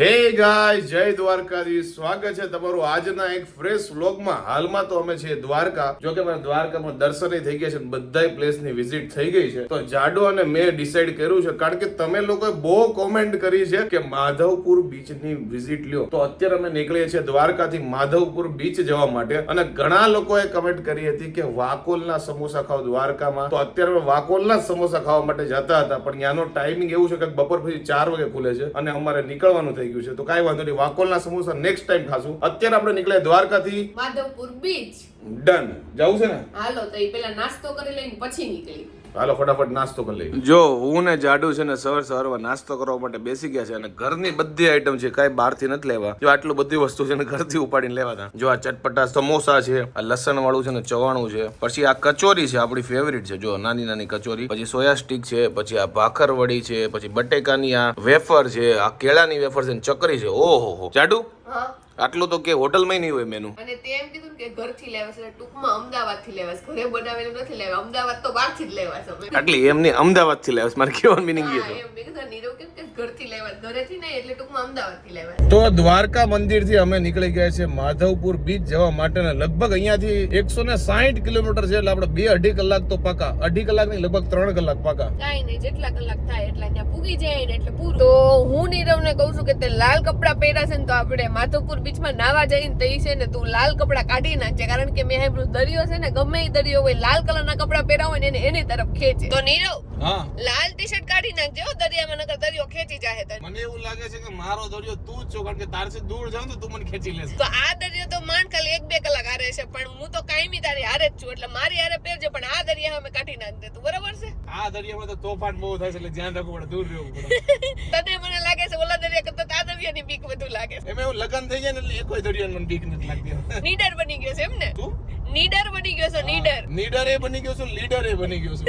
હે ગાય જય દ્વારકાધીશ. સ્વાગત છે તમારું આજના એક ફ્રેશ વ્લોગમાં હાલમાં તો અમે છીએ દ્વારકા. જો કે મને દ્વારકામાં દર્શને થઈ ગયા છે બધા પ્લેસની વિઝિટ થઈ ગઈ છે. તો જાડો અને મેં ડિસાઈડ કર્યું છે. કારણ કે તમે લોકોએ બહુ કોમેન્ટ કરી છે કે માધવપુર બીચની વિઝિટ લ્યો. તો અત્યારે અમે નીકળીએ છીએ દ્વારકાથી માધવપુર બીચ જવા માટે. અને ઘણા લોકોએ કમેન્ટ કરી હતી કે વાકોલના સમોસા ખાવ દ્વારકામાં. તો અત્યારે અમે વાકોલના સમોસા ખાવા માટે જતા હતા. પણ ત્યાંનો ટાઈમિંગ એવું છે કે બપોર પછી ચાર વાગે ખુલે છે અને અમારે નીકળવાનું થઈ ગયું છે. તો કાંઈ વાંધો નહીં. વાકોલના સમોસા નેક્સ્ટ ટાઈમ ખાશું. અત્યારે આપણે નીકળે દ્વારકાથી. માધવપુર બીચ ડન જવું છે ને? હાલો તો એ પેલા નાસ્તો કરી લઈને પછી નીકળી. હાલો ફટાફટ નાસ્તો કરી લઈએ. જો હું ને જાડુ છે ને સવાર સવારમાં નાસ્તો કરવા માટે બેસી ગયા છે અને ઘરની બધી આઈટમ છે કાંઈ બહારથી નથી લેવા. જો આટલું બધી વસ્તુ છે ને ઘરથી ઉપાડીને લેવા હતા જો આ ચટપટા સમોસા છે આ લસણ વાળું છે ને ચવાણું છે. પછી આ કચોરી છે આપણી ફેવરિટ છે. જો નાની નાની કચોરી. પછી સોયા સ્ટીક છે પછી આ ભાખર વડી છે પછી બટેકાની આ વેફર છે આ કેળાની વેફર છે ને ચકરી છે. ઓહો હો. જાડુ? હા. આટલું તો કે હોટલમાં નહીં હોય મેનુ અને તે એમ કીધું કે ઘરથી લેવા છે એટલે ટૂંકમાં અમદાવાદથી લેવા ઘરે બનાવેલું નથી લેવા અમદાવાદ તો બહારથી જ લેવા છે. આટલી એમની અમદાવાદથી લેવા મારે કેવો મિનિંગ કીધું નીરવ કેમ કે ઘરથી લેવા છે. ઘરેથી નહીં એટલે ટૂંકમાં અમદાવાદથી લેવા તો દ્વારકા મંદિરથી અમે નીકળી ગયા છે માધવપુર બીચ જવા માટે ને લગભગ અહીંયાથી એકસો ને સાહીઠ કિલોમીટર છે એટલે આપણે બે અઢી કલાક તો પાકા. અઢી કલાક નહીં લગભગ ત્રણ કલાક પાકા. કઈ નહીં જેટલા કલાક થાય એટલા ત્યાં પૂગી જાય એટલે પૂરું. તો હું નીરવને કહું છું કે તે લાલ કપડાં પહેર્યા છે ને તો આપણે માધવપુર બીચમાં નાવા જઈને તઈ છે ને તું લાલ કપડાં કાઢી નાખજે, કારણ કે મેં સાંભળ્યું દરિયો છે ને ગમે એ દરિયો હોય, લાલ કલરના કપડાં પહેરા હોય ને એને એની તરફ ખેંચે. તો નીરવ હા. લાલ ટી શર્ટ કાઢી નાખજે દરિયામાં નકર દરિયો ખેંચી જાહે તને. મને એવું લાગે છે કે મારો દરિયો તું જ છો કારણ કે તારથી દૂર જાઉં તો તું મને ખેંચી લેશે. તો આ દરિયો તો માંડ ખાલી એક બે કલાક હારે છે પણ હું તો કાયમી તારી હારે જ છું એટલે મારી હારે પહેરજે પણ આ દરિયા અમે કાઢી નાખ દે તું બરાબર છે? આ દરિયામાં તો તોફાન બહુ થાય છે એટલે ધ્યાન રાખવું પડે દૂર રહેવું પડે. તને મને લાગે છે ઓલા દરિયા કરતા આ દરિયાની બીક વધુ લાગે છે. એમ એવું લગન થઈ જાય ને એટલે એકોય દરિયાની મને બીક નથી લાગતી. નીડર બની ગયો છે એમ ને? તું? નીડર બની ગયો છે નીડર. લીડર એ બની ગયો છો લીડર એ બની ગયો છો.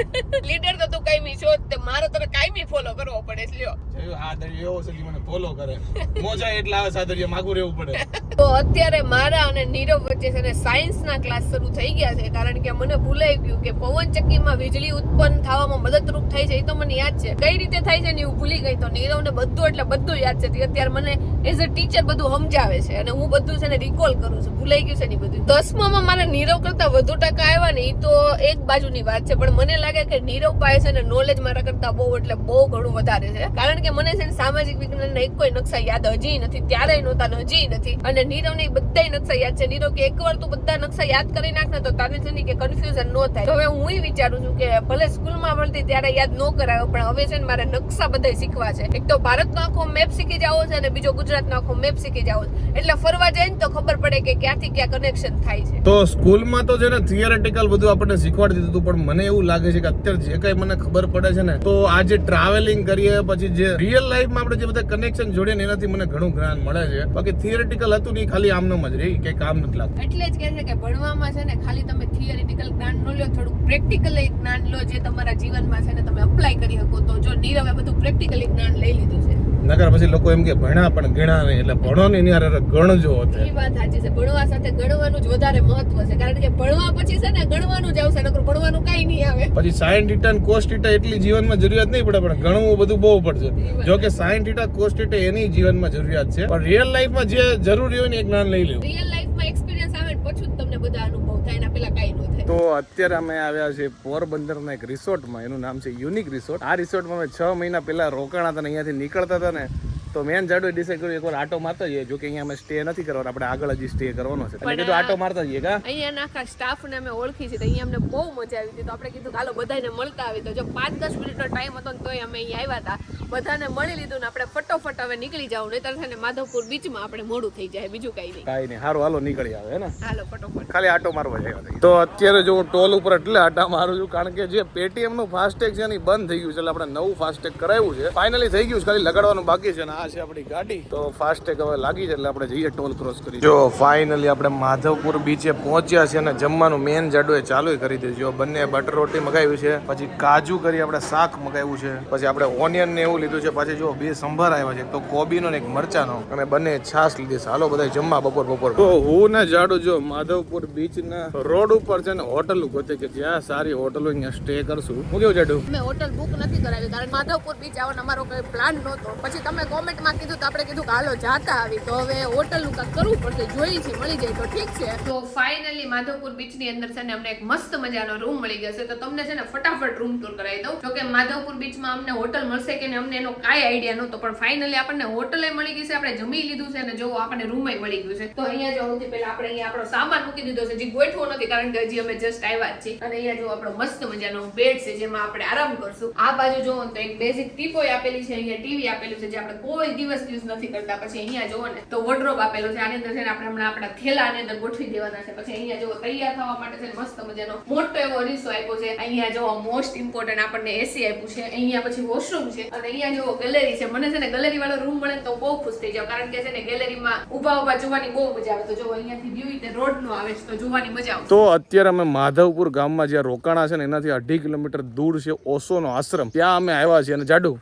લીડર તો તું કાયમી છો તે મારો તને કાયમી ફોલો કરવો પડે છે લ્યો આ દરિયો એવો છે કે મને ફોલો કરે. મોજા એટલા આવે આ માગું રહેવું પડે. તો અત્યારે મારા અને નીરવ વચ્ચે છે ને સાયન્સના ક્લાસ શરૂ થઈ ગયા છે. કારણ કે મને ભૂલાઈ ગયું કે પવન ચક્કીમાં વીજળી ઉત્પન્ન થવામાં મદદરૂપ થાય છે, એ તો મને યાદ છે. કઈ રીતે થાય છે ને હું ભૂલી ગઈ તો નીરવને બધું, એટલે બધું યાદ છે. અત્યારે મને એઝ અ ટીચર બધું સમજાવે છે અને હું બધું છે ને રિકોલ કરું છું. ભૂલાઈ ગયું છે ને બધું. દસમામાં મારા નીરવ કરતા વધુ ટકા આવ્યા ને, એ તો એક બાજુની વાત છે. પણ મને લાગે કે નીરવ પાસે છે ને નોલેજ મારા કરતા બહુ, એટલે બહુ ઘણું વધારે છે. કારણ કે મને છે ને સામાજિક વિજ્ઞાનના એક કોઈ નકશા યાદ હજી નથી ત્યારે નહોતા હજી નથી. અને નીરવને ને બધા નકશા યાદ છે. નીરવ કે એકવાર તું બધા નકશા યાદ કરી નાખ ને તો તારે છે ને કે કન્ફ્યુઝન ન થાય. હવે હું વિચારું છું કે ભલે સ્કૂલમાં ભણતી ત્યારે યાદ ન કરાયો, પણ હવે છે ને મારે નકશા બધા શીખવા છે. એક તો ભારતનો આખો મેપ શીખી જાવો છે અને બીજો ગુજરાતનો આખો મેપ શીખી જાવો છે. એટલે ફરવા જાય ને તો ખબર પડે કે ક્યાંથી ક્યાં કનેક્શન થાય છે. તો સ્કૂલમાં તો છે ને થિયરેટિકલ બધું આપણને શીખવાડી દીધું પણ મને એવું લાગે છે કે અત્યારે જે કઈ મને ખબર પડે છે ને, તો આ જે ટ્રાવેલિંગ કરીએ, પછી જે રિયલ લાઈફમાં આપણે જે બધા કનેક્શન જોડીએ ને એનાથી મને ઘણું જ્ઞાન મળે છે. બાકી થિયરેટિકલ હતું નહીં ખાલી આમનામ જ રહી કે કામ નથી લાગતું. એટલે જ કહે છે કે ભણવામાં છે ને ખાલી તમે થિયરિટિકલ જ્ઞાન ન લો થોડું પ્રેક્ટિકલ જ્ઞાન લો જે તમારા જીવનમાં છે ને તમે અપ્લાય કરી શકો તો જો નીરવે બધું પ્રેક્ટિકલ જ્ઞાન લઈ લીધું છે. નગર પછી લોકો એમ કે ભણ્યા પણ ગણા નહીં એટલે ભણો ને એની અરે ગણજો એ વાત સાચી છે. ભણવા સાથે ગણવાનું જ વધારે મહત્વ છે. કારણ કે ભણવા પછી છે ને ગણવાનું જ આવશે નકર ભણવાનું કાંઈ નહીં આવે. પછી સાઈન થીટા અને કોસ થીટા એટલી જીવનમાં જરૂરિયાત નહીં પડે પણ ઘણું બધું બહુ પડશે. જો કે સાઈન થીટા કોસ થીટા એની જીવનમાં જરૂરિયાત છે. પણ રિયલ લાઈફમાં જે જરૂરી હોય ને એ જ્ઞાન લઈ લેવું. રિયલ લાઈફમાં એક્સપિરિયન્સ આવે ને પછી જ તમને બધા અનુભવ થાય એના પેલા કાંઈ ન થાય. તો અત્યારે અમે આવ્યા છે પોરબંદરના એક રિસોર્ટમાં. એનું નામ છે યુનિક રિસોર્ટ. આ રિસોર્ટમાં અમે છ મહિના પહેલા રોકાણા હતા ને અહીંયાથી નીકળતા હતા ને તો મેન જાડો ડિસાઈડ કર્યું એકવાર આટો મારતો જઈએ. જો કે અહીંયા અમે સ્ટે નથી કરવાનો આપણે આગળ હજી સ્ટે કરવાનો છે. એટલે કીધું આટો મારતા જઈએ કા? અહીંયા આખા સ્ટાફને અમે ઓળખી છે તો અહીંયા અમને બહુ મજા આવી હતી. તો આપણે કીધું ચાલો હાલો બધાને મળતા આવી. તો જો પાંચ દસ મિનિટનો ટાઈમ હતો ને તોય અમે અહીંયા આવ્યા હતા. બધાને મળી લીધું ને આપણે ફટોફટ હવે નીકળી જાવ નહીતર છે ને માધવપુર બીચમાં આપણે મોડું થઈ જાય બીજું કઈ નહીં. કાંઈ નહીં. સારું હાલો નીકળી આવે હે ને? હાલો ફટોફટ. ખાલી આટો મારવા જાય તો અત્યારે જો હું ટોલ ઉપર એટલે આટા મારું છું કારણ કે જે પેટીએમનું ફાસ્ટેગ છે ને બંધ થઈ ગયું છે. એટલે આપણે નવું ફાસ્ટેગ કરાવ્યું છે. ફાઇનલી થઈ ગયું છે ખાલી લગાડવાનું બાકી છે ને આ છે આપણી ગાડી. તો ફાસ્ટેગ હવે લાગી છે એટલે આપણે જઈએ ટોલ ક્રોસ કરી. જો ફાઇનલી આપણે માધવપુર બીચે પહોંચ્યા છે અને જમવાનું મેન જાડુએ ચાલુ કરી દીધું. જો બંને બટર રોટી મગાવ્યું છે પછી કાજુ કરી આપણે શાક મગાવ્યું છે પછી આપણે ઓનિયન ને એવું લીધું છે પછી જો બે સંભાર આવ્યા છે તો કોબીનો ને એક મરચાનો. અને બંને છાશ લીધી છે. હાલો બધા જમવા બપોર બપોર. તો હું ને જાડુ જો માધવપુર બીચ ના રોડ ઉપર છે ને હોટલ ગોતે કે જ્યાં સારી હોટલો અહીંયા સ્ટે કરશું. હું કેવું જાડુ? મેં હોટલ બુક નથી કરાવી કારણ માધવપુર બીચ આવવાનો અમારો કોઈ પ્લાન નહોતો. પછી તમે કોમેન્ટ કોમેન્ટમાં કીધું તો આપણે કીધું કે હાલો જાતા આવી. તો હવે હોટલનું કાંઈક કરવું પડશે. જોઈ છે, મળી જાય તો ઠીક છે. તો ફાઇનલી માધવપુર બીચની અંદર છે ને અમને એક મસ્ત મજાનો રૂમ મળી ગયો છે. તો તમને છે ને ફટાફટ રૂમ ટૂર કરાવી દઉં. જો કે માધવપુર બીચમાં અમને હોટલ મળશે કે અમને એનો કાંઈ આઈડિયા નહોતો. પણ ફાઇનલી આપણને હોટલે મળી ગઈ છે. આપણે જમી લીધું છે અને જો આપણને રૂમે મળી ગયું છે. તો અહીંયા જો સૌથી પહેલા આપણે અહીંયા આપણો સામાન મૂકી દીધો છે. જે ગોઠવો નથી કારણ કે હજી અમે જસ્ટ આવ્યા જ છીએ. અને અહીંયા જો આપણો મસ્ત મજાનો બેડ છે જેમાં આપણે આરામ કરશું. આ બાજુ જોવો તો એક બેઝિક ટીપોય આપેલી છે. અહીંયા ટીવી આપેલું છે જે આપણે કોઈ દિવસ યુઝ નથી કરતા. પછી અહીંયા જુઓ ને તો વોર્ડરોબ આપેલો છે. આની અંદર છે ને આપણે હમણાં આપણા થેલા આની અંદર ગોઠવી દેવાના છે. પછી અહીંયા જુઓ તૈયાર થવા માટે છે મસ્ત મજાનો મોટો એવો અરીસો આપ્યો છે. અહીંયા જુઓ મોસ્ટ ઇમ્પોર્ટન્ટ આપણને એસી આપ્યું છે. અહીંયા પછી વોશરૂમ છે. અને અહીંયા જો ગેલેરી છે. મને છે ને ગેલેરી વાળો રૂમ મળે તો બહુ ખુશ થઈ જાવ કારણ કે છે ને ગેલેરીમાં ઊભા ઊભા જોવાની બહુ મજા આવે. તો જો અહીંયાથી વ્યૂ તે રોડ નો આવે છે. તો જોવાની મજા આવે તો અત્યારે અમે માધવપુર ગામમાં જ્યાં રોકાણા છે ને એનાથી અઢી કિલોમીટર દૂર છે ઓશોનો આશ્રમ. ત્યાં અમે આવ્યા છીએ. અને જાડુ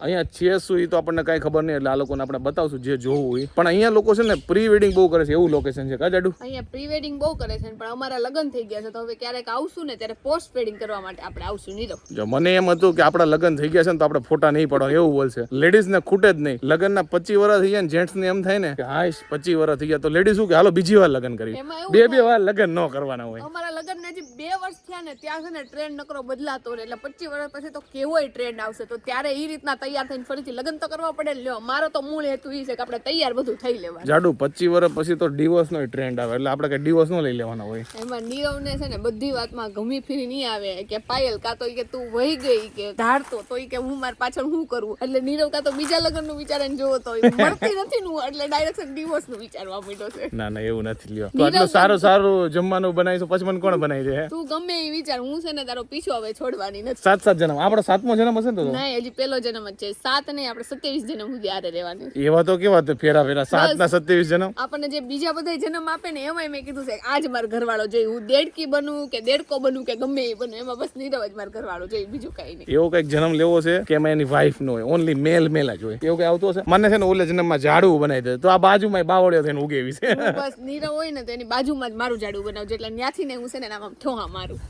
અહીંયા છે શું એ તો આપણને કઈ ખબર નહીં એટલે આ લોકોને આપણે બતાવશું જે જોવું હોય પણ અહીંયા લોકો છે ને પ્રી વેડિંગ બહુ કરે છે એવું લોકેશન છે કાજાડુ અહીંયા પ્રી વેડિંગ બહુ કરે છે પણ અમારા લગ્ન થઈ ગયા છે તો હવે ક્યારેક આવશું ને ત્યારે પોસ્ટ વેડિંગ કરવા માટે આપણે આવશું નીરવ. જો મને એમ હતું કે આપણા લગ્ન થઈ ગયા છે ને તો આપણે ફોટા નહીં પડવા એવું બોલશે લેડીઝ ને ખૂટે જ નહીં. લગ્નના પચીસ વર્ષ થઈ ગયા ને જેન્ટ્સ ને એમ થાય ને કે હા પચીસ વર્ષ થઈ ગયા. તો લેડીઝ શું કે હાલો બીજી વાર લગ્ન કરી બે બે વાર લગ્ન ન કરવાના હોય. અમારા લગ્ન હજી બે વર્ષ થયા ને ત્યાં છે ને ટ્રેન્ડ નકરો બદલાતો એટલે પચીસ વર્ષ પછી તો કેવો ટ્રેન્ડ આવશે. તો ત્યારે એ રીતના તૈયાર થઈને ફરીથી લગ્ન તો કરવા પડે ને મારો તો મૂળ હેતુ એ છે કે આપણે તૈયાર બધું થઈ લેવાનું. જાડુ પચીસ વર્ષ પછી તો ડિવોર્સ નો ટ્રેન્ડ આવે એટલે આપણે કે ડિવોર્સ નો લઈ લેવાનો હોય. એમાં નીરવને છે ને બધી વાતમાં ગમી ફીરી નહીં આવે કે પાયલ કા તો કે તું વહી ગઈ કે ધારતો તો કે હું માર પાછળ હું કરું? એટલે નીરવ કા તો બીજા લગ્નનું વિચારીને જોવો તો મળતી નથી નું એટલે ડાયરેક્ટ ડિવોર્સનું વિચારવા માંડ્યો છે. ના ના એવું નથી લ્યો. તો આટલું સારું સારું જમવાનું બનાવીશું પછી મને કોણ બનાવી દે તું ગમે એ વિચાર હું છે ને તારો પીછો હવે છોડવાની નથી. સાત સાત જન્મ. આપણો સાતમો જન્મ હશે ને તો? નહીં હજી પેલો જન્મ જ છે. સાત નહીં આપણે સત્યાવીસ જન્મ આરે રહેવાની. એવા તો કેવા તો ફેરા ફેરા સાત ના સત્યાવીસ જન્મ. આપણને જે બીજા બધા જન્મ આપે ને એમાં મેં કીધું છે આજ માર ઘરવાળો જોઈ હું દેડકી બનું કે દેડકો બનું કે ગમે એ બનું એમાં બસ નીરવ જ માર ઘરવાળો જોઈ બીજું કઈ નહીં. એવો કંઈક જન્મ લેવો છે કે એમાં એની વાઈફ નો હોય ઓનલી મેલ મેલ જ હોય. એવું કઈ આવતું હશે? મને છે ને ઓલે જન્મમાં ઝાડવું બનાવી દે તો આ બાજુમાં બાવળ્યો થઈને ઉગેવી છે. બસ નીરવ હોય ને તો એની બાજુમાં જ મારું ઝાડું બનાવજો એટલે ત્યાંથી ને હું છે ને આમાં ઠોહા મારું.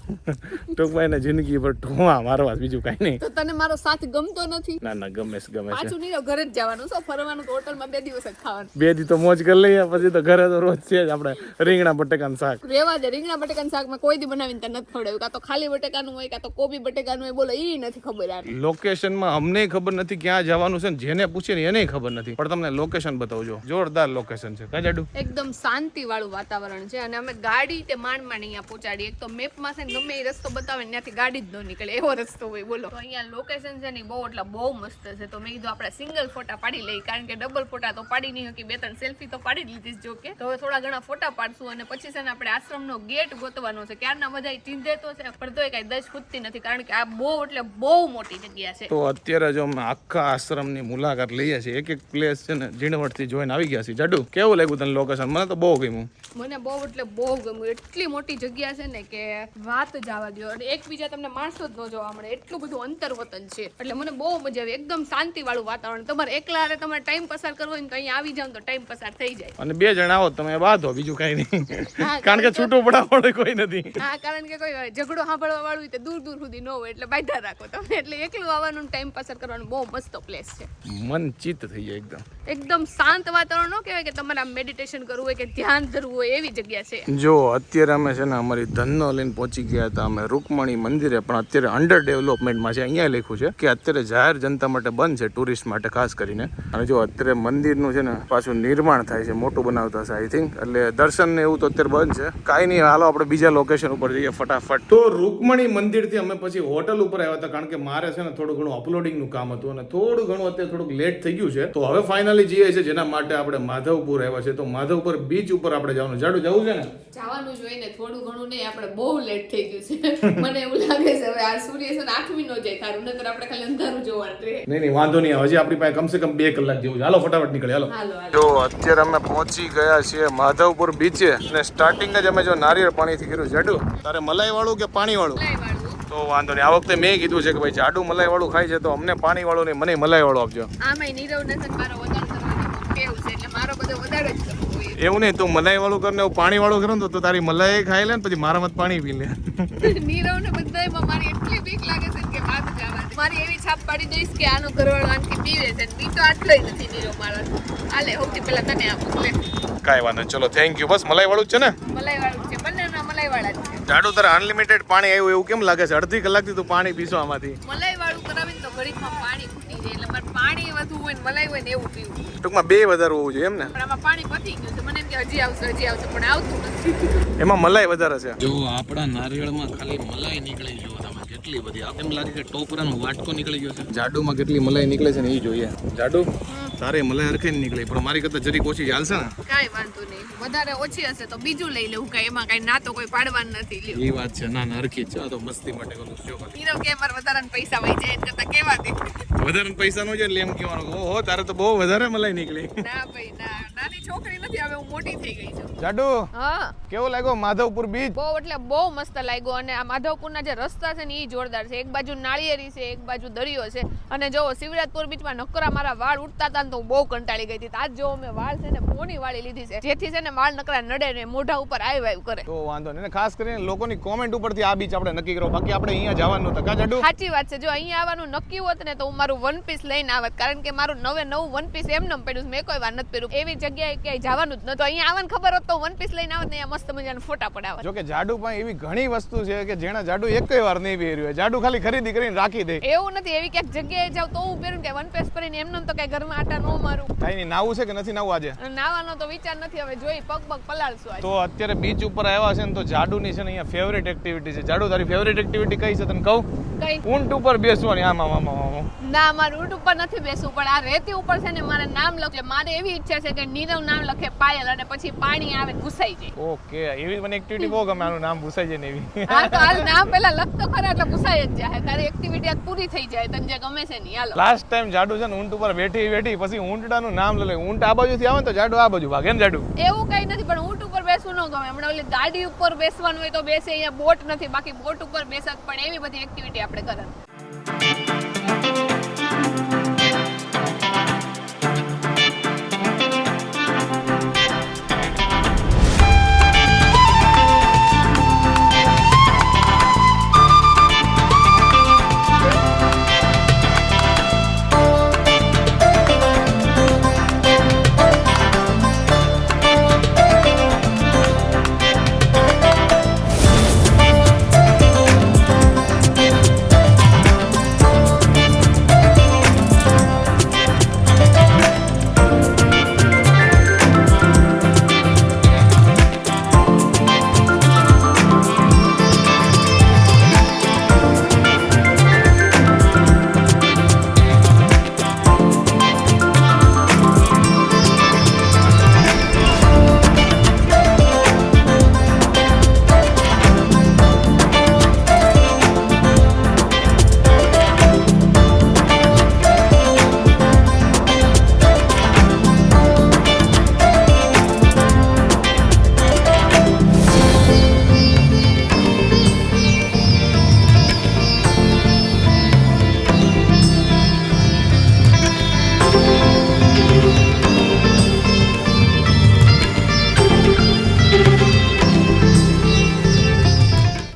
ટૂંકમાં એને જિંદગી પર ઠોહા મારવા બીજું કઈ નહીં. તો તને મારો સાથ ગમતો નથી? ના ના ગમે ગમે પાછું નીરવ ઘરે જ જવાનું શું ફરવાનું તો હોટલમાં બે દિવસ જ ખાવાનું. બે દી તો મોજ કરી લઈએ. પછી તો ઘરે તો રોજ છે જ આપણે રીંગણા બટેકાનું શાક. રેવા દે. રીંગણા બટેકાનું શાક મેં કોઈ દી બનાવીને તને નથી ખવડાવ્યું. કાં તો ખાલી બટેકાનું હોય કાં તો કોબી બટેકાનું હોય બોલો એ નથી ખબર યાર. લોકેશનમાં અમને ખબર નથી ક્યાં જવાનું છે ને જેને પૂછે ને એને ખબર નથી. પણ તમને લોકેશન બતાવજો. જોરદાર લોકેશન છે. કા એકદમ શાંતિ વાળું વાતાવરણ છે અને અમે ગાડી તે માંડ માંડ અહીંયા પહોંચાડી એક તો મેપમાં છે ગમે એ રસ્તો બતાવે ત્યાંથી ગાડી જ ન નીકળે. એવો રસ્તો હોય બોલો. તો અહીંયા લોકેશન છે ને બહુ એટલે બહુ મસ્ત છે. તો મેં કીધું આપણે સિંગલ ફોટા પાડી લઈ કારણ કે ડબલ ફોટા તો પાડી નહીં હતી બે ત્રણ સેલ્ફી તો પાડી લીધી જો કે. તો હવે થોડા ઘણા ફોટા પાડશું અને પછી છે ને આપણે આશ્રમનો ગેટ ગોતવાનો છે. ક્યારના બધા ચીંધે તો છે પણ તોય કાંઈ દસ ખૂટતી નથી કારણ કે આ બહુ એટલે બહુ મોટી જગ્યા છે. તો અત્યારે જો અમે આખા આશ્રમની મુલાકાત લઈએ છીએ. એક એક પ્લેસ છે ને ઝીણવટથી જોઈને આવી ગયા છીએ. જાડુ કેવું લાગ્યું તને લોકેશન મને તો બહુ ગમ્યું. મને બહુ એટલે બહુ ગમ્યું. એટલી મોટી જગ્યા છે ને કે વાત જવા દો અને એકબીજા તમને માણસો જ ન જોવા મળે. એટલું બધું અંતર વતન છે. એટલે મને બહુ મજા આવી. એકદમ શાંતિ વાળું વાતાવરણ. તમારે એકલા હારે તમારે ટાઈમ પસાર કરવો હોય તો અહીંયા આવી જાવ તો ટાઈમ પસાર થઈ જાય. અને બે જણા આવો તમે બાંધો બીજું કઈ નહીં. કારણ કે છૂટું પડાવડે કોઈ નથી. હા કારણ કે કોઈ ઝઘડો સાંભળવા વાળું હોય તો દૂર દૂર સુધી ન હોય એટલે બાંધા રાખો તમે. એટલે એકલું આવવાનું ટાઈમ પસાર કરવાનું બહુ મસ્ત પ્લેસ છે. મન ચિત્ત થઈ જાય એકદમ. એકદમ શાંત વાતાવરણ ન કહેવાય કે તમારે આમ મેડિટેશન કરવું હોય કે ધ્યાન ધરવું હોય એવી જગ્યા છે. જો અત્યારે અમે છે ને અમારી ધનનો લઈને પહોંચી ગયા હતા અમે રૂકમણી મંદિરે પણ અત્યારે અંડર ડેવલપમેન્ટમાં છે. અહીંયા લખ્યું છે કે અત્યારે જાહેર જનતા માટે બંધ છે ટુરિસ્ટ માટે ખાસ કરીને. અને જો અત્યારે મંદિરનું છે ને પાછું નિર્માણ થાય છે મોટું બનાવતા છે આઈ થિંક એટલે દર્શન ને એવું તો અત્યારે બંધ છે. કાંઈ નહીં હાલો આપણે બીજા લોકેશન ઉપર જઈએ ફટાફટ. તો રૂકમણી મંદિરથી અમે પછી હોટલ ઉપર આવ્યા હતા કારણ કે મારે છે ને થોડું ઘણું અપલોડિંગનું કામ હતું અને થોડું ઘણું અત્યારે થોડુંક લેટ થઈ ગયું છે. તો હવે ફાઇનલી જઈએ છે જેના માટે આપણે માધવપુર આવ્યા છે તો માધવપુર બીચ ઉપર આપણે જવાનું. જાડું જવું છે ને? જવાનું જોઈને થોડું ઘણું નહીં આપણે બહુ લેટ થઈ ગયું છે. મને એવું લાગે છે હવે આ સૂર્ય છે ને આઠમી નો જાય તારું નતર આપણે ખાલી અંધારું જોવાનું નહીં નહીં વાંધો નહીં. હજી આપણી પાસે કમસે કમ બે કલાક જેવું છે. હાલો ફટાફટ નીકળે હાલો. જો અત્યારે અમે પહોંચી ગયા છીએ માધવપુર બીચે અને સ્ટાર્ટિંગ જ અમે જો નારિયેળ પાણીથી કર્યું જાડું તારે મલાઈ વાળું કે પાણી વાળું તો વાંધો નહીં. આ વખતે મેં કીધું છે કે ભાઈ જાડું મલાઈ વાળું ખાય છે તો અમને પાણી વાળું નહીં મને મલાઈ વાળું આપજો. આમાંય નીરવ ને મારો વધારે કરવાની ટેવ છે? એટલે મારો બધો વધારે જ કરવો હોય. એવું નહીં તું મલાઈ વાળું કરીને હું પાણી વાળું કરું તો તારી મલાઈ ખાઈ લે ને પછી મારા મત પાણી પી લે. નીરવ ને બધા મારી એટલી બીક લાગે છે ને મારી એવી છાપ પાડી દઈશ કે આનો ઘરવાળો આનથી પીવે છે. બી તો આટલો નથી નીરો માણસ. હાલે સૌથી પહેલા તને આપું લે. કાંઈ વાંધો નહીં. ચલો થેન્ક યુ બસ મલાઈ વાળું છે ને? મલાઈ વાળું છે બંનેના મલાઈ વાળા છે. જાડુ તારે અનલિમિટેડ પાણી આવ્યું એવું કેમ લાગે છે? અડધી કલાકથી તું પાણી પીશો આમાંથી. મલાઈ વાળું કરાવીને તો ઘડીકમાં પાણી ખૂટી જાય. એટલે મારે પાણી વધુ હોય ને મલાઈ હોય ને એવું પીવું. ટૂંકમાં બે વધારે હોવું જોઈએ એમ ને? પણ આમાં પાણી પતી ગયું છે. મને એમ કે હજી આવશે હજી આવશે પણ આવતું નથી. એમાં મલાઈ વધારે છે. જો આપણા નારિયેળમાં ખાલી મલાઈ નીકળી જો તમે કેટલી બધી? આપ એમ લાગે કે ટોપરાનો વાટકો નીકળી ગયો છે? જાડુમાં કેટલી મલાઈ નીકળે છે ને એ જોઈએ. જાડુ? તારે મલાઈ હરખે નીકળે. પણ મારી કરતા જરીક ઓછી ચાલશે ને. કાંઈ વાંધો નહીં. વધારે ઓછી હશે તો બીજું લઈ લેવું. કઈ એમાં કાંઈ ના તો કોઈ પાડવાનું નથી લ્યો. એ વાત છે ના ના હરખી છે. તો મસ્તી માટે કરું છું જો નીરવ કે મારે વધારાના પૈસા વહી જાય કરતા કેવા દે? વધારે પૈસા નો છે એટલે એમ કહેવાનું ઓહો તારે તો બહુ વધારે મલાઈ નીકળી. ના ભાઈ ના. નાની છોકરી નથી હવે હું મોટી થઈ ગઈ છું. જાડુ હા. કેવો લાગ્યો માધવપુર બીચ? બહુ એટલે બહુ મસ્ત લાગ્યો. અને આ માધવપુરના જે રસ્તા છે ને એ જોરદાર છે. એક બાજુ નાળિયેરી છે એક બાજુ દરિયો છે. અને જો શિવરાજપુર બીચમાં નકરા મારા વાળ ઉડતા હતા ને તો હું બહુ કંટાળી ગઈ હતી. આજ જો મેં વાળ છે ને પોની વાળી લીધી છે. જેથી છે ને વાળ નકરા નડે ને મોઢા ઉપર આવી આવ કરે. તો વાંધો નહીં. ખાસ કરીને લોકોની કોમેન્ટ ઉપરથી આ બીચ આપણે નક્કી કરો. બાકી આપણે અહીંયા જવાનું નતું કા સાચી વાત છે. જો અહીંયા આવવાનું નક્કી હોત ને તો હું મારું વન પીસ લઈને આવત. કારણ કે મારું નવે નવું વન પીસ એમને પડ્યું મેં કોઈ વાર નથી પહેર્યું. એવી જગ્યાએ ક્યાંય જવાનું જ નતું અહીંયા આવવાનું ખબર હોત તો વન પીસ લઈને આવત ને અહીંયા મસ્ત મજાના ફોટા પડાવત. જો કે જાડુ પણ એવી ઘણી વસ્તુ છે કે જેના જાડુ એક વાર નહીં પહેર્યું હોય. જાડુ ખાલી ખરીદી કરીને રાખી દે. એવું નથી. એવી ક્યાંક જગ્યાએ જાવ તો હું પહેરું કે વન પીસ પહેરીને નમ તો કઈ ઘરમાં આટા નો મારું. કાંઈ નહીં નાવું છે કે નથી નાવું આજે? નાવાનો તો વિચાર નથી હવે જોઈ પગ પગ પલાળશું આજે. તો અત્યારે બીચ ઉપર આવ્યા છે ને તો જાડુની છે ને અહીંયા ફેવરેટ એક્ટિવિટી છે. જાડુ તારી ફેવરેટ એક્ટિવિટી કઈ છે તને કહું? કઈ? ઊંટ ઉપર બેસવાની. આમ આમ આમ. ના મારે ઊંટ ઉપર નથી બેસવું પણ આ રેતી ઉપર છે ને મારે નામ લખે. મારે એવી ઈચ્છા છે કે નીરવ નામ લખે પાયલ અને પછી પાણી આવે ભૂસાઈ જાય. ઓકે એવી મને એક્ટિવિટી બહુ ગમે આનું નામ ભૂસાઈ જાય ને એવી. હા તો હાલ નામ પહેલા લખતો ખરા એટલે ભૂસાઈ જ જાય તારી એક્ટિવિટી આજ પૂરી થઈ જાય તને જે ગમે છે ને હાલો. લાસ્ટ ટાઈમ જાડુ છે ને ઊંટ ઉપર બેઠી બેઠી પછી ઊંટડાનું નામ લે. ઊંટ આ બાજુથી આવે ને તો જાડુ આ બાજુ ભાગે ને જાડુ. એવું કઈ નથી પણ ઊંટ ઉપર બેસવું ન ગમે. હમણાં ઓલી ગાડી ઉપર બેસવાનું હોય તો બેસે અહીંયા બોટ નથી બાકી બોટ ઉપર બેસત પણ એવી બધી એક્ટિવિટી આપણે કરવાની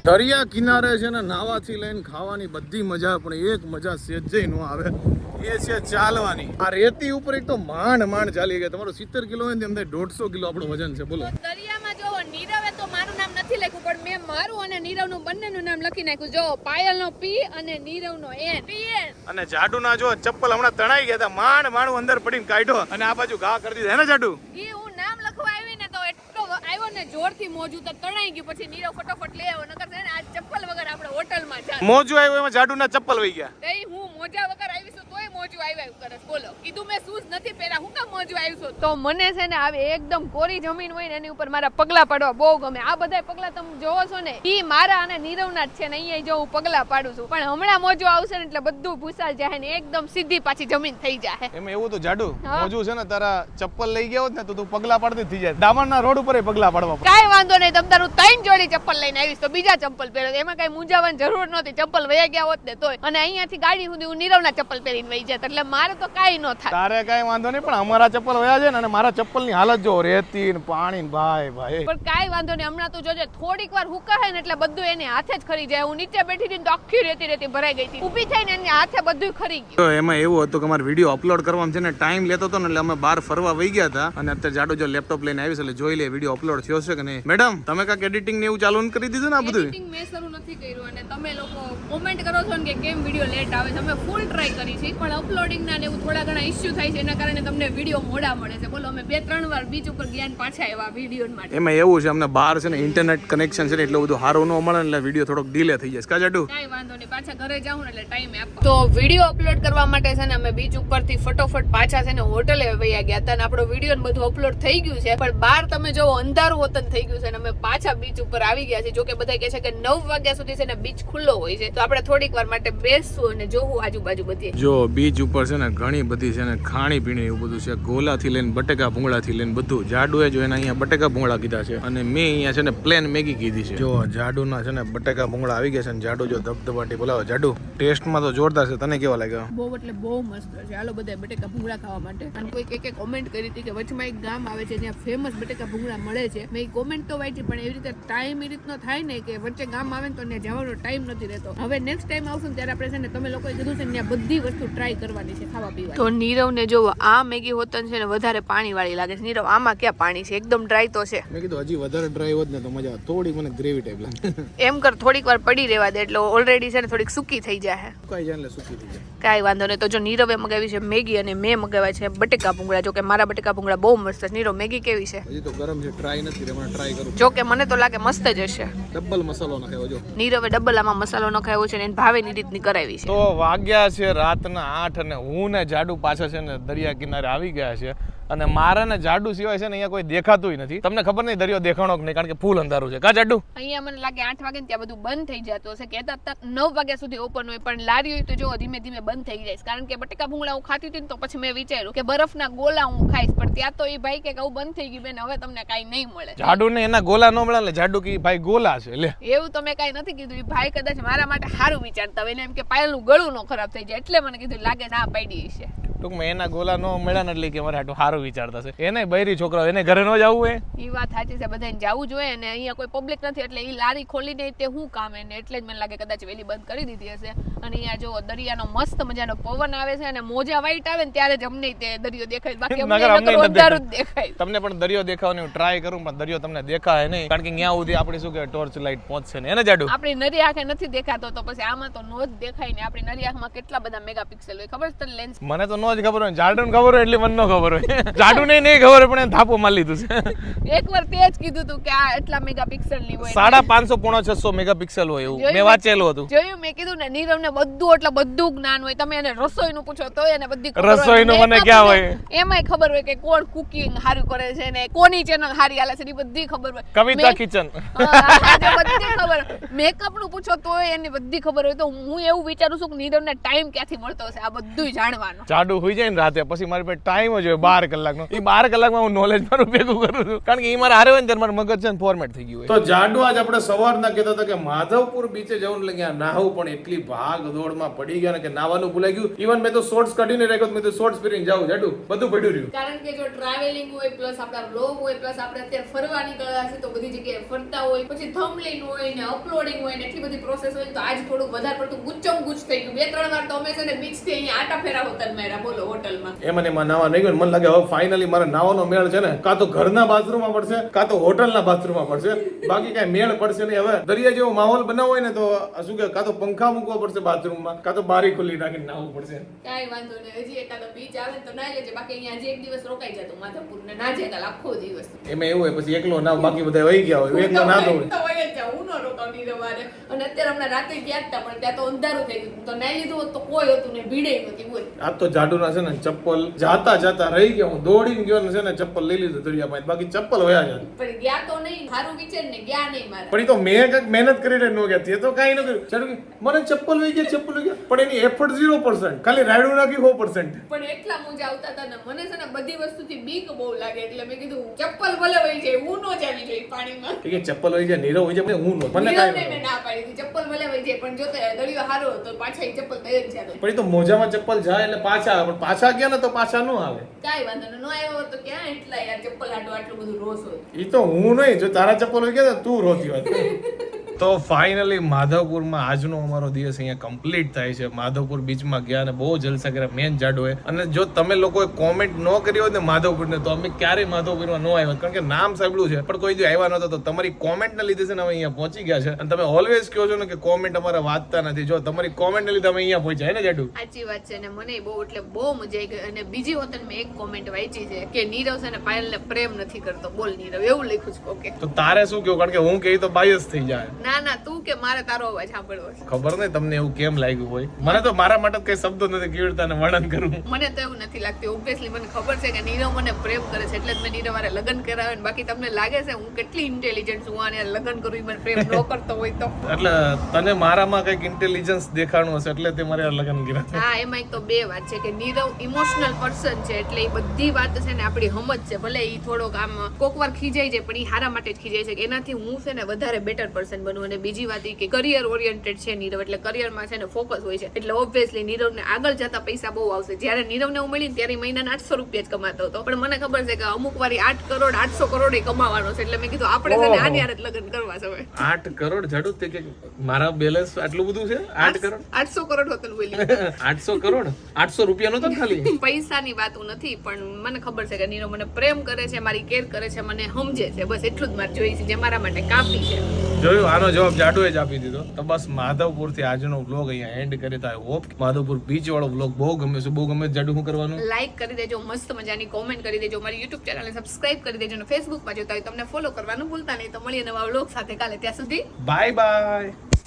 દરિયા કિનારે છે ને નાવાથી લઈને ખાવાની બધી મજા પણ એક મજા સેજે નો આવે. એ છે ચાલવાની. આ રેતી ઉપર એક તો માંડ માંડ ચાલી ગયા તમારો સિત્તેર કિલો હોય ને તેમ દોઢસો કિલો આપણું વજન છે. બોલો. દરિયામાં જો નીરવે તો મારું નામ નથી લખ્યું પણ મેં મારું અને નીરવનું બંનેનું નામ લખી નાખ્યું. જો પાયલનો પી અને નીરવનો એન. પીએન અને જાડુના જો ચપ્પલ હમણાં તણાઈ ગયા હતા માંડ માંડ અંદર પડીને કાઢ્યો. અને આ બાજુ ઘા કરી દીધા. હે ને જાડુ? એ હું નામ લખવા આવી ને આવ્યો ને જોરથી મોજું તો તણાઈ ગયું. પછી નીરવ ફટાફટ લઈ આવ્યો નકર છે ને આ ચપ્પલ વગર આપણે હોટલમાં જા. મોજું આવ્યું એમાં જાડુના ચપ્પલ વહી ગયા. તઈ હું મોજા વગર આવીશું મોજું આવ્યા એવું કરસ બોલો કીધું મેં શૂઝ નથી પહેર્યા. હું કામ મોજું આવીશું તો મને છે ને આવે એકદમ કોરી જમીન હોય ને એની ઉપર મારા પગલા પાડવા બહુ ગમે. આ બધા પગલા તમે જોવો છો ને એ મારા અને નીરવના જ છે ને અહીંયા જો હું પગલા પાડું છું. પણ હમણાં મોજું આવશે ને એટલે બધું ભૂસાલ જાય ને એકદમ સીધી પાછી જમીન થઈ જાય એમ એવું તો જાડુ મોજું છે ને તારા ચપ્પલ લઈ ગયા હોત ને તો તું પગલા પાડતી થઈ જાય. દામણના રોડ ઉપર પગલા પાડવા કાઈ વાંધો નહીં તમ તારું ત્રણ જોડી ચપ્પલ લઈને આવીશ તો બીજા ચપ્પલ પહેરો. એમાં કઈ મૂંઝાવાની જરૂર નહોતી. ચપ્પલ વયા ગયા હોત ને તોય. અને અહીંયાથી ગાડી સુધી હું નીરવના ચપ્પલ પહેરીને વહી જત એટલે મારે તો કાંઈ ન થાય. તારે કાંઈ વાંધો નહીં પણ અમારા ચપ્પલ વયા છે ને અને મારા ચપ્પલની હાલત જો રેતી ને પાણી ને ભાઈ ભાઈ. પણ કાંઈ વાંધો નહીં હમણાં તું જોજે થોડીક વાર હુકાય ને એટલે બધું એને હાથે જ ખરી જાય. હું નીચે બેઠી હતી તો આખી રેતી રેતી ભરાઈ ગઈ હતી. ઊભી થઈને એની હાથે બધું ખરી ગયું. તો એમાં એવું હતું કે અમારે વીડિયો અપલોડ કરવામાં છે ને ટાઈમ લેતો હતો ને એટલે અમે બહાર ફરવા વહી ગયા હતા. અને અત્યારે જાડો જો લેપટોપ લઈને આવીશ એટલે જોઈ લે વીડિયો અપલોડ થયો છે કે નહીં. મેડમ તમે કાંઈક એડિટિંગ ને એવું ચાલુ કરી દીધું ને આ બધું એડિટિંગ મેં શરૂ નથી કર્યું અને તમે લોકો કોમેન્ટ કરો છો ને કે કેમ વીડિયો લેટ આવે છે. અમે ફૂલ ટ્રાય કરી છે પણ અપલોડિંગ ના ને એવું થોડા ઘણા ઇસ્યુ થાય છે એના કારણે તમને વીડિયો મોડા મળે છે. બોલો અમે બે ત્રણ વાર બીચ ઉપર ગયા ને પાછા આવ્યા વીડિયો માટે. એમાં એવું છે અમને બહાર છે ને ઇન્ટરનેટ કનેક્શન છે ને એટલું બધું સારું ન મળે એટલે વીડિયો થોડોક ડીલે થઈ જાય કા કાંઈ વાંધો નહીં પાછા ઘરે જાઉં ને એટલે ટાઈમ આપો. તો વીડિયો અપલોડ કરવા માટે છે ને અમે બીચ ઉપરથી ફટોફટ પાછા છે ને હોટલે વયા ગયા હતા ને આપણો વીડિયો ને બધું અપલોડ થઈ ગયું છે. પણ બહાર તમે જો અંધારું વતન થઈ ગયું છે ને અમે પાછા બીચ ઉપર આવી ગયા છે જોકે બધા કહે છે કે નવ વાગ્યા સુધી છે ને બીચ ખુલ્લો હોય છે. તો આપણે થોડીક વાર માટે બેસવું અને જોવું આજુબાજુ બધી. જો બીચ ઉપર છે ને ઘણી બધી છે ને ખાણી પીણી એવું બધું છે. ગોલાથી લઈને બટેકા ભૂંગળાથી લઈને બધું. જાડુએ જો એના અહીંયા બટેકા ભૂંગળા કીધા છે. અને મેં અહીંયા છે ને પ્લેન મેગી કીધી છે. જો જાડુના છે ને બટેકા ભૂંગળા આવી ગયા છે ને જાડુ જો ધબધબાટી બોલાવો. જાડુ ટેસ્ટમાં તો જોરદાર છે. તને કેવા લાગ્યા? બહુ એટલે બહુ મસ્ત છે. હાલો બધા બટેકા ભૂંગળા ખાવા માટે. અને કોઈ એક કોમેન્ટ કરી હતી કે વચમાં એક ગામ આવે છે ત્યાં ફેમસ બટેકા ભૂંગળા મળે છે. મેં કોમેન્ટ તો વાંચી પણ એવી રીતે ટાઈમ એ રીતનો થાય ને કે વચ્ચે ગામ આવે ને તો ત્યાં જવાનો ટાઈમ નથી રહેતો. હવે નેક્સ્ટ ટાઈમ આવશું ત્યારે આપણે છે ને તમે લોકોએ કીધું છે ને ત્યાં બધી વસ્તુ ટ્રાય કરવાની છે ખાવા પીવા તો નીરવ ને જોવો આ મેગી હોતન છે ને વધારે પાણી વાળી લાગે છે. નીરવ આમાં ક્યાં પાણી છે? એકદમ ડ્રાય તો છે. મેં કીધું હજી વધારે ડ્રાય હોત ને તો મજા થોડી મને ગ્રેવી ટાઈપ લાગે. એમ કર થોડીક વાર પડી રહેવા દે એટલે ઓલરેડી છે ને થોડીક સૂકી થઈ જાય સુકાઈ જાય એટલે સૂકી થઈ જાય. કાંઈ વાંધો નહીં. તો જો નીરવે મગાવી છે મેગી અને મેં મગાવ્યા છે બટેકા ભૂંગળા. જો કે મારા બટેકા ભૂંગળા બહુ મસ્ત છે. નીરવ મેગી કેવી છે? હજી તો ગરમ છે ટ્રાય નથી મને ટ્રાય કરું. જો કે મને તો લાગે મસ્ત જ હશે. ડબલ મસાલો નખાયો જો. નીરવે ડબલ આમાં મસાલો નખાયો છે ને એને ભાવેની રીતની કરાવી છે. તો વાગ્યા છે રાતના આઠ અને હું ને જાડુ પાછા છે ને દરિયા કિનારે આવી ગયા છે અને મારા ને જાડુ સિવાય છે ને અહીંયા કોઈ દેખાતું નથી. તમને ખબર નહીં દરિયો દેખાણો કે નહીં? કારણ કે ફૂલ અંધારું છે. કા જાડુ? અહીંયા મને લાગે આઠ વાગે ને ત્યાં બધું બંધ થઈ જતું હશે. કહેતા હતા નવ વાગ્યા સુધી ઓપન હોય પણ લારી હોય તો જો ધીમે ધીમે બંધ થઈ જાય કારણ કે બટેકા ભૂંગળા હું ખાતી હતી ને તો પછી મેં વિચાર્યું કે બરફના ગોલા હું ખાઈશ પણ ત્યાં તો એ ભાઈ કે આવું બંધ થઈ ગયું બેન. હવે તમને કાંઈ નહીં મળે. જાડુ ને એના ગોલા ન મળે એટલે જાડુ કે ભાઈ ગોલા છે. લે. એવું તમે કઈ નથી કીધું. એ ભાઈ કદાચ મારા માટે સારું વિચારતા હોય એને એમ કે પાયલનું ગળું ન ખરાબ થઈ જાય. એટલે મને કીધું લાગે ના પાડી છે ટૂંકમાં એના ગોલા નો મળ્યા એટલે કે મારે આટલું સારું વિચારતા છે. એને બૈરી છોકરાઓ એને ઘરે ન જવું હોય? એ વાત સાચી છે બધાને જવું જોઈએ અને અહીંયા કોઈ પબ્લિક નથી એટલે એ લારી ખોલીને તે શું કામ એને? એટલે જ મને લાગે કદાચ વેલી બંધ કરી દીધી હશે. અને અહીંયા જો દરિયાનો મસ્ત મજાનો પવન આવે છે અને મોજા વાઈટ આવે ને ત્યારે જ અમને તે દરિયો દેખાય. બાકી અમને અંધારું જ દેખાય. તમને પણ દરિયો દેખાવાની હું ટ્રાય કરું પણ દરિયો તમને દેખાય નહીં. કારણ કે ત્યાં સુધી આપણી શું કે ટોર્ચ લાઇટ પહોંચશે ને એને જાડું? આપણી નરી આંખે નથી દેખાતો તો પછી આમાં તો નો જ દેખાય ને. આપણી નરી આંખમાં કેટલા બધા મેગા પિક્સેલ હોય ખબર છે લેન્સ મને તો નો જ ખબર હોય. જાડું ખબર હોય એટલે મને ન ખબર હોય. જાડું નહીં ખબર હોય પણ થાપો મારી લીધું છે. એકવાર તે જ કીધું હતું કે આ એટલા મેગાપિક્સલની હોય. સાડા પાંચસો પોણો છસો મેગાપિક્સલ હોય એવું. મેં વાંચેલું હતું. જોયું મેં કીધું ને નીરવ ને બધું એટલે બધું જ્ઞાન હોય. તમે એને રસોઈનું પૂછો તો એને બધી રસોઈ નું મને ક્યાં હોય? એમાંય ખબર હોય કે કોણ કુકિંગ સારું કરે છે ને કોની ચેનલ સારી હાલે છે એ બધી ખબર હોય. કવિતા કિચન. બધી ખબર મેકઅપનું પૂછો તો એની બધી ખબર હોય. તો હું એવું વિચારું છું કે નીરવ ને ટાઈમ ક્યાંથી મળતો હશે? આ બધું જાણવાનું. જાડુ હોઈ જાય ને રાતે પછી મારી પાસે ટાઈમ જ હોય બાર કલાકનો. એ બાર કલાકમાં હું નોલેજ મારું ભેગું કરું છું. કારણ કે એ મારે હારે હોય ને ત્યારે મારું મગજ છે ને ફોર્મેટ થઈ ગયું હોય. તો જાડુ આજ આપણે સવારના કહેતા હતા કે માધવપુર બીચે જવું ત્યાં નાહવું પણ એટલી ભાગ દોડમાં પડી ગયા ને કે નાવાનું ભૂલાઈ ગયું. ઇવન મેં તો શોર્ટ્સ કાઢીને રાખ્યો તો મેં તો શોર્ટ્સ પહેરીને જાઉં જાડુ. બધું પડ્યું રહ્યું. કારણ કે જો ટ્રાવેલિંગ હોય પ્લસ આપણા બ્લોગ હોય પ્લસ આપણે અત્યારે ફરવા નીકળ્યા છે તો બધી જગ્યાએ ફરતા હોય પછી થંબલિંગ હોય ને અપલોડિંગ હોય ને એટલી બધી પ્રોસેસ હોય તો આજ થોડું વધારે પડતું ગુચ્ચમ ગુચ થઈ ગયું. બે ત્રણ વાર તો અમે છે ને બીચથી અહીંયા આટા ફેરા હોતા મારા બોલો હોટલમાં. એમાં ને નાવા નહીં ગયું મને લાગે હવે ફાઇનલી મારે નાવાનો મેળ છે ને. કાં તો ઘરના બાથરૂમમાં પડશે કાં તો હોટલના બાથરૂમમાં પડશે. બાકી કાંઈ મેળ પડશે નહીં. હવે દરિયા જેવો માહોલ બનાવવો હોય ને તો શું કે કાં તો પંખા મૂકવો પડશે બાથરૂમમાં કાં તો બારી ખુલ્લી નાખીને નાવું પડશે. કાંઈ વાંધો નહીં. હજી એકાદો બીચ આવે તો ના લેજે. બાકી અહીંયા હજી એક દિવસ રોકાઈ જતો માધવપુર ને ના જાય આખો દિવસ. એમાં એવું હોય પછી એકલો ના બાકી બધા વહી ગયા હોય. એકલો ના દોડ હું ન રોકાવની રવારે. અને અત્યારે હમણાં રાતે ગયા હતા પણ ત્યાં તો અંધારું થઈ ગયું. તો નાઈ લીધું હોત તો કોઈ હતું ને ભીડે નહોતી બોલ આ તો જાડુના છે ને ચપ્પલ જાતા જાતા રહી ગયા. હું દોડીને ગયો ને છે ને ચપ્પલ લઈ લીધું દરિયા પાસે બાકી ચપ્પલ જાય પણ ગયા તો નહીં. સારું વિચાર ને ગયા નહીં મારે. પણ એ તો મેં કંઈક મહેનત કરીને ન ગયા. તે તો કાંઈ ન કર્યું. ચાલો મને ચપ્પલ લઈ ગયા ચપ્પલ લઈ ગયા. પણ એની એફર્ટ ઝીરો પર્સન્ટ ખાલી રાયડું નાખી સો પર્સન્ટ પણ એટલા મોજા આવતા હતા ને મને છે ને બધી વસ્તુથી બીક બહુ લાગે. એટલે મેં કીધું ચપ્પલ ભલે વહી જાય હું નો જાવી જોઈએ પાણીમાં. કે ચપ્પલ વહી જાય નીરવ વહી જાય હું નો. મને મેં ના પાડી હતી. ચપ્પલ ભલે વહી જાય પણ જો તે દળિયો હારો તો પાછા એ ચપ્પલ તૈયાર જાય પણ એ તો મોજામાં ચપ્પલ જાય એટલે પાછા પણ પાછા ગયા ને તો પાછા ન આવે. કઈ વાંધો નહીં. ન આવ્યો તો ક્યાં એટલા યાર ચપ્પલ આટલું આટલું બધું રોસ હોય. એ તો હું નહીં જો તારા ચપ્પલ હોય ગયા તું રોતી હોત તો ફાઇનલી માધવપુરમાં આજનો અમારો દિવસ અહીંયા કમ્પ્લીટ થાય છે. માધવપુર બીચમાં ગયા અને બહુ જલસા કર્યા. મેન જાડોએ. અને જો તમે લોકોએ કોમેન્ટ ન કરી હોય ને માધવપુરને તો અમે ક્યારેય માધવપુરમાં ન આવ્યા. કારણ કે નામ સાંભળ્યું છે. પણ કોઈ જો આવ્યા નહોતા તો તમારી કોમેન્ટને લીધે છે ને અમે અહીંયા પહોંચી ગયા છે. અને તમે ઓલવેઝ કહો છો ને કે કોમેન્ટ અમારા વાંચતા નથી. જો તમારી કોમેન્ટને લીધે અમે અહીંયા પહોંચ્યા ને જાડુ? સાચી વાત છે. અને મને બહુ એટલે બહુ મજા આવી ગઈ. અને બીજી વખત મેં એક કોમેન્ટ વાંચી છે કે નીરવ છે ને પાયલને પ્રેમ નથી કરતો. બોલ નીરવ એવું લખ્યું છે. ઓકે તો તારે શું કહ્યું કારણ કે હું કહી તો બાયસ થઈ જાય. ના ના તું કે મારે તારો અવાજ સાંભળવો છે. ખબર નહીં તમને એવું કેમ લાગ્યું હોય? મને તો મારા માટે કઈ શબ્દો નથી કેવી વર્ણન કરું. મને તો એવું નથી લાગતું. ઓબ્વિયસલી મને ખબર છે કે નીરવ મને પ્રેમ કરે છે એટલે જ મેં નીરવ મારે લગ્ન કરાવે ને બાકી તમને લાગે છે હું કેટલી ઇન્ટેલિજન્ટ છું આને લગ્ન કરું મને પ્રેમ ન કરતો હોય તો. એટલે તને મારામાં કંઈક ઇન્ટેલિજન્સ દેખાણું હશે એટલે તે મારે લગ્ન કર્યા હા એમાં એક તો બે વાત છે કે નીરવ ઇમોશનલ પર્સન છે એટલે એ બધી વાત છે ને આપણી સમજ છે ભલે એ થોડોક આમ કોક વાર ખીજાઈ છે પણ એ હારા માટે જ ખીજાય છે એનાથી હું છે ને વધારે બેટર પર્સન બનું. અને બીજી વાત એ કે કરિયર ઓરિએન્ટેડ છે નીરવ એટલે કરિયરમાં છે ને ફોકસ હોય છે. એટલે ઓબ્વિયસલી નીરવને આગળ જતા પૈસા બહુ આવશે. જ્યારે નીરવને હું મળી ત્યારે મહિનાના આઠસો રૂપિયા જ કમાતો હતો. પણ મને ખબર છે કે અમુક વારી આઠ કરોડ આઠસો કરોડ એ કમાવાનો છે. એટલે મેં કીધું આપણે છે ને આની હારે લગ્ન કરવા છે આઠ કરોડ તે કે મારા બેલેન્સ આટલું બધું છે? આઠ કરોડ? આઠસો કરોડ હોતું બોલી. આઠસો કરોડ? આઠસો રૂપિયા નો તો ખાલી? પૈસાની વાતો નથી પણ મને ખબર છે કે નીરવ મને પ્રેમ કરે છે મારી કેર કરે છે મને સમજે છે. બસ એટલું જ મારે જોઈએ છે જે મારા માટે કાપી છે. જોયું આનો જવાબ જાડુએ જ આપી દીધો. તો બસ માધવપુરથી આજનો વ્લોગ અહીંયા એન્ડ કરી આઈ હોપ માધવપુર બીચ વાળો વ્લોગ બહુ ગમે છે. બહુ ગમે. જાડુ શું કરવાનું? લાઈક કરી દેજો મસ્ત મજાની કોમેન્ટ કરી દેજો મારી યુટ્યુબ ચેનલને સબસ્ક્રાઇબ કરી દેજો અને ફેસબુકમાં જોતા હોય તમને ફોલો કરવાનું ભૂલતા નહીં. તો મળીએ નવા વ્લોગ સાથે કાલે. ત્યાં સુધી બાય બાય